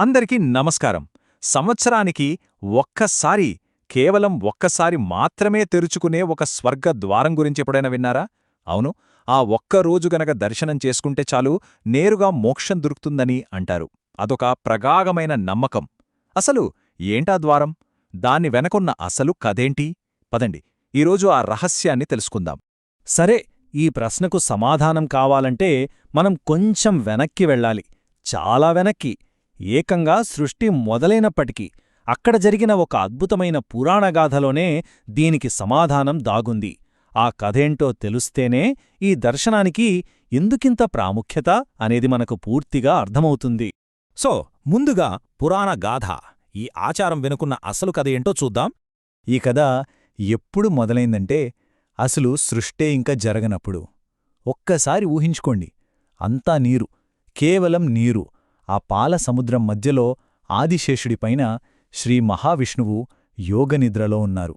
అందరికీ నమస్కారం. సంవత్సరానికి ఒక్కసారి కేవలం ఒక్కసారి మాత్రమే తెరుచుకునే ఒక స్వర్గ ద్వారం గురించి ఎప్పుడైనా విన్నారా? అవును. ఆ ఒక్క రోజు గనక దర్శనం చేసుకుంటే చాలు నేరుగా మోక్షం దొరుకుతుందని అంటారు. అదొక ప్రగాగమైన నమ్మకం. అసలు ఏంటా ద్వారం? దాన్ని వెనకున్న అసలు కథేంటి? పదండి ఈరోజు ఆ రహస్యాన్ని తెలుసుకుందాం. సరే ఈ ప్రశ్నకు సమాధానం కావాలంటే మనం కొంచెం వెనక్కి వెళ్ళాలి. చాలా వెనక్కి. ఏకంగా సృష్టి మొదలైనప్పటికీ అక్కడ జరిగిన ఒక అద్భుతమైన పురాణగాథలోనే దీనికి సమాధానం దాగుంది. ఆ కథేంటో తెలుస్తేనే ఈ దర్శనానికి ఎందుకింత ప్రాముఖ్యత అనేది మనకు పూర్తిగా అర్థమవుతుంది. సో ముందుగా పురాణ గాథ ఈ ఆచారం వెనుకున్న అసలు కథ ఏంటో చూద్దాం. ఈ కథ ఎప్పుడు మొదలైందంటే అసలు సృష్టే ఇంకా జరగనప్పుడు. ఒక్కసారి ఊహించుకోండి అంతా నీరు కేవలం నీరు. ఆ పాల సముద్రం మధ్యలో ఆదిశేషుడిపైన శ్రీ మహావిష్ణువు యోగనిద్రలో ఉన్నారు.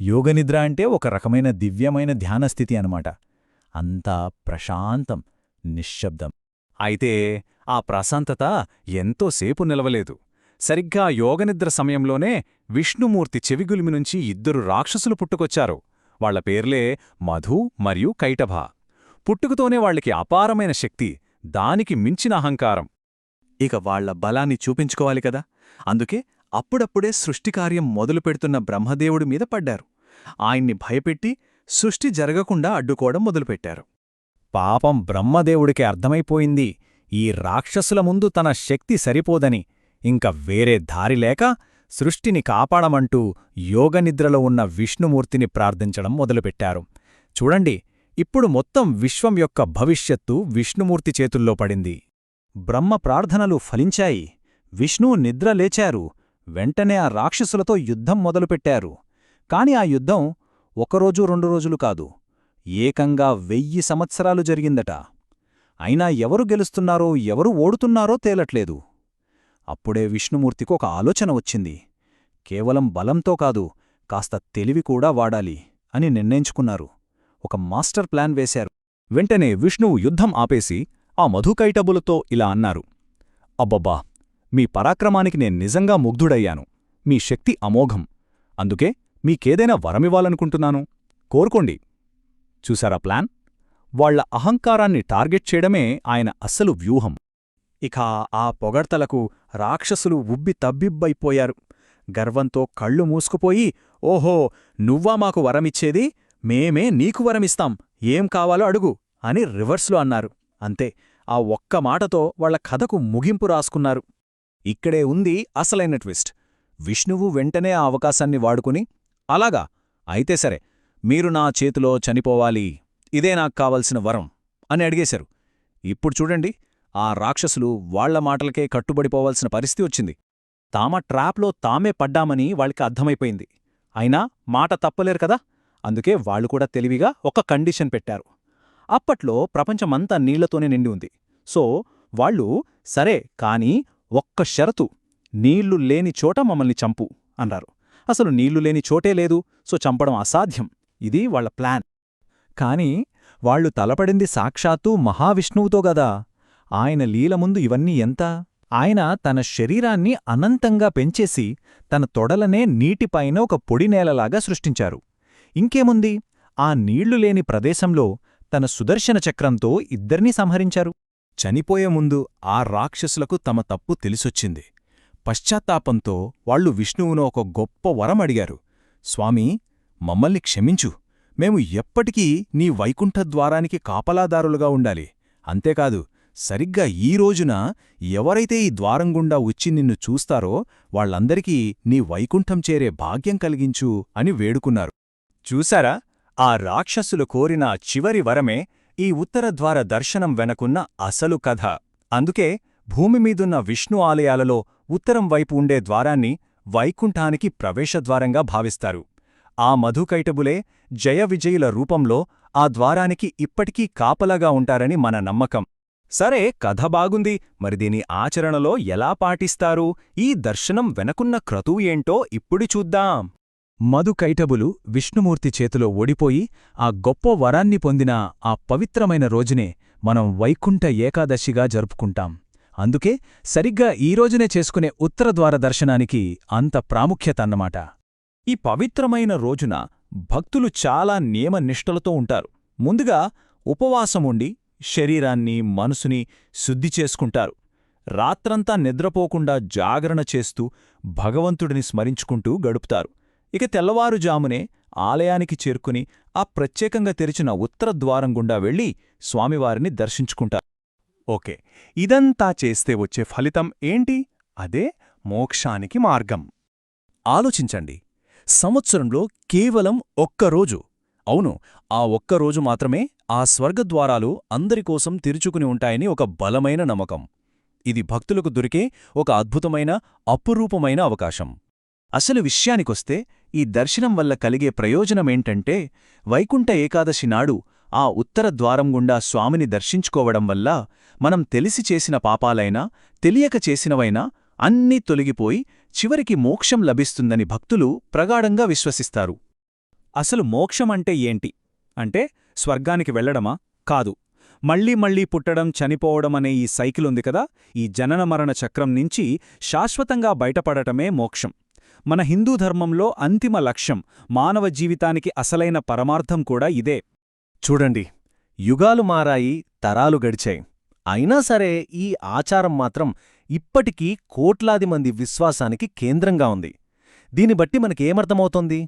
యోగనిద్ర అంటే ఒక రకమైన దివ్యమైన ధ్యానస్థితి అనమాట అంతా ప్రశాంతం నిశ్శబ్దం. అయితే ఆ ప్రశాంతత ఎంతోసేపు నిలవలేదు. సరిగ్గా యోగనిద్ర సమయంలోనే విష్ణుమూర్తి చెవిగులిమి నుంచి ఇద్దరు రాక్షసులు పుట్టుకొచ్చారు. వాళ్ళ పేర్లే మధు మరియు కైటభ. పుట్టుకతోనే వాళ్ళకి అపారమైన శక్తి దానికి మించిన అహంకారం. ఇక వాళ్ళ బలాన్ని చూపించుకోవాలి కదా. అందుకే అప్పుడప్పుడే సృష్టికార్యం మొదలుపెడుతున్న బ్రహ్మదేవుడి మీద పడ్డారు. ఆయన్ని భయపెట్టి సృష్టి జరగకుండా అడ్డుకోవడం మొదలుపెట్టారు. పాపం బ్రహ్మదేవుడికి అర్థమైపోయింది ఈ రాక్షసుల ముందు తన శక్తి సరిపోదని. ఇంక వేరే దారిలేక సృష్టిని కాపాడమంటూ యోగనిద్రలో ఉన్న విష్ణుమూర్తిని ప్రార్థించడం మొదలుపెట్టారు. చూడండి ఇప్పుడు మొత్తం విశ్వం యొక్క భవిష్యత్తు విష్ణుమూర్తి చేతుల్లో పడింది. బ్రహ్మ ప్రార్థనలు ఫలించాయి. విష్ణువు నిద్ర లేచారు. వెంటనే ఆ రాక్షసులతో యుద్ధం మొదలుపెట్టారు. కాని ఆ యుద్ధం ఒకరోజు రెండు రోజులు కాదు. ఏకంగా వెయ్యి సంవత్సరాలు జరిగిందట. అయినా ఎవరు గెలుస్తున్నారో ఎవరు ఓడుతున్నారో తేలట్లేదు. అప్పుడే విష్ణుమూర్తికి ఒక ఆలోచన వచ్చింది. కేవలం బలంతో కాదు కాస్త తెలివి కూడా వాడాలి అని నిర్ణయించుకున్నారు. ఒక మాస్టర్ ప్లాన్ వేశారు. వెంటనే విష్ణువు యుద్ధం ఆపేసి ఆ మధుకైటబులతో ఇలా అన్నారు. అబ్బబ్బా! మీ పరాక్రమానికి నేను నిజంగా ముగ్ధుడయ్యాను. మీ శక్తి అమోఘం. అందుకే మీకేదైనా వరమివ్వాలనుకుంటున్నాను. కోరుకోండి. చూసారా ప్లాన్? వాళ్ళ అహంకారాన్ని టార్గెట్ చేయడమే ఆయన అస్సలు వ్యూహం. ఇక ఆ పొగడ్తలకు రాక్షసులు ఉబ్బి తబ్బిబ్బైపోయారు. గర్వంతో కళ్ళు మూసుకుపోయి ఓహో! నువ్వా మాకు వరమిచ్చేది? మేమే నీకు వరమిస్తాం. ఏం కావాలో అడుగు అని రివర్స్లో అన్నారు. అంతే ఆ ఒక్క మాటతో వాళ్ళ కథకు ముగింపు రాసుకున్నారు. ఇక్కడే ఉంది అసలైన ట్విస్ట్. విష్ణువు వెంటనే ఆ అవకాశాన్ని వాడుకుని అలాగా అయితే సరే మీరు నా చేతిలో చనిపోవాలి ఇదే నాకు కావలసిన వరం అని అడిగేశారు. ఇప్పుడు చూడండి ఆ రాక్షసులు వాళ్ళ మాటలకే కట్టుబడిపోవాల్సిన పరిస్థితి వచ్చింది. తామ ట్రాప్లో తామే పడ్డామని వాళ్ళకి అర్థమైపోయింది. అయినా మాట తప్పలేరు కదా? అందుకే వాళ్ళు కూడా తెలివిగా ఒక కండిషన్ పెట్టారు. అప్పట్లో ప్రపంచమంతా నీళ్ళతోనే నిండి ఉంది. సో వాళ్ళు సరే కాని ఒక్క షరతు నీళ్ళు లేని చోట మమ్మల్ని చంపు అన్నారు. అసలు నీళ్ళు లేని చోటే లేదు సో చంపడం అసాధ్యం. ఇది వాళ్ళ ప్లాన్. కాని వాళ్ళు తలపడింది సాక్షాత్తూ మహావిష్ణువుతో గదా. ఆయన లీల ముందు ఇవన్నీ ఎంత? ఆయన తన శరీరాన్ని అనంతంగా పెంచేసి తన తొడలనే నీటిపైన ఒక పొడి నేలలాగా సృష్టించారు. ఇంకేముంది? ఆ నీళ్ళు లేని ప్రదేశంలో తన సుదర్శన చక్రంతో ఇద్దర్నీ సంహరించారు. చనిపోయే ముందు ఆ రాక్షసులకు తమ తప్పు తెలిసొచ్చింది. పశ్చాత్తాపంతో వాళ్ళు విష్ణువును ఒక గొప్ప వరం అడిగారు. స్వామీ మమ్మల్ని క్షమించు. మేము ఎప్పటికీ నీ వైకుంఠద్వారానికి కాపలాదారులుగా ఉండాలి. అంతేకాదు సరిగ్గా ఈ రోజున ఎవరైతే ఈ ద్వారం గుండా వచ్చి నిన్ను చూస్తారో వాళ్ళందరికీ నీ వైకుంఠం చేరే భాగ్యం కలిగించు అని వేడుకున్నారు. చూశారా? ఆ రాక్షసులు కోరిన చివరి వరమే ఈ ఉత్తరద్వార దర్శనం వెనకున్న అసలు కథ. అందుకే భూమిమీదున్న విష్ణు ఆలయాలలో ఉత్తరం వైపు ఉండే ద్వారాన్ని వైకుంఠానికి ప్రవేశద్వారంగా భావిస్తారు. ఆ మధుకైటబులే జయ విజయుల రూపంలో ఆ ద్వారానికి ఇప్పటికీ కాపలాగా ఉంటారని మన నమ్మకం. సరే కథ బాగుంది. మరి దీని ఆచరణలో ఎలా పాటిస్తారు? ఈ దర్శనం వెనకున్న క్రతువు ఏంటో ఇప్పుడు చూద్దాం. మధుకైటబులు విష్ణుమూర్తి చేతిలో ఓడిపోయి ఆ గొప్ప వరాన్ని పొందిన ఆ పవిత్రమైన రోజునే మనం వైకుంఠ ఏకాదశిగా జరుపుకుంటాం. అందుకే సరిగ్గా ఈ రోజునే చేసుకునే ఉత్తరద్వార దర్శనానికి అంత ప్రాముఖ్యత అన్నమాట. ఈ పవిత్రమైన రోజున భక్తులు చాలా నియమనిష్టలతో ఉంటారు. ముందుగా ఉపవాసముండి శరీరాన్ని మనసుని శుద్ధి చేసుకుంటారు. రాత్రంతా నిద్రపోకుండా జాగరణ చేస్తూ భగవంతుడిని స్మరించుకుంటూ గడుపుతారు. ఇక తెల్లవారుజామునే ఆలయానికి చేరుకుని ఆ ప్రత్యేకంగా తెరిచిన ఉత్తరద్వారం గుండా వెళ్ళి స్వామివారిని దర్శించుకుంటారు. ఓకే ఇదంతా చేస్తే వచ్చే ఫలితం ఏంటి? అదే మోక్షానికి మార్గం. ఆలోచించండి సంవత్సరంలో కేవలం ఒక్కరోజు. అవును ఆ ఒక్కరోజు మాత్రమే ఆ స్వర్గద్వారాలు అందరికోసం తెరుచుకుని ఉంటాయని ఒక బలమైన నమ్మకం. ఇది భక్తులకు దొరికే ఒక అద్భుతమైన అపురూపమైన అవకాశం. అసలు విషయానికొస్తే ఈ దర్శనం వల్ల కలిగే ప్రయోజనమేంటంటే వైకుంఠ ఏకాదశి నాడు ఆ ఉత్తర ద్వారం గుండా స్వామిని దర్శించుకోవడం వల్ల మనం తెలిసి చేసిన పాపాలైనా తెలియక చేసినవైనా అన్నీ తొలగిపోయి చివరికి మోక్షం లభిస్తుందని భక్తులు ప్రగాఢంగా విశ్వసిస్తారు. అసలు మోక్షమంటే ఏంటి? అంటే స్వర్గానికి వెళ్ళడమా కాదు. మళ్ళీ మళ్ళీ పుట్టడం చనిపోవడం అనే ఈ సైకిల్ ఉంది కదా? ఈ జనన మరణ చక్రం నుంచి శాశ్వతంగా బయటపడటమే మోక్షం. మన హిందూ ధర్మంలో అంతిమ లక్ష్యం మానవ జీవితానికి అసలైన పరమార్థం కూడా ఇదే. చూడండి యుగాలు మారాయి తరాలు గడిచాయి. అయినా సరే ఈ ఆచారం మాత్రం ఇప్పటికీ కోట్లాది మంది విశ్వాసానికి కేంద్రంగా ఉంది. దీని బట్టి మనకేమర్థమవుతోంది?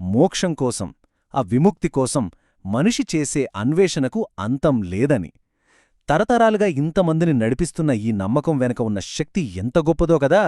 మోక్షం కోసం ఆ విముక్తి కోసం మనిషి చేసే అన్వేషణకు అంతం లేదని. తరతరాలుగా ఇంతమందిని నడిపిస్తున్న ఈ నమ్మకం వెనక ఉన్న శక్తి ఎంత గొప్పదో కదా!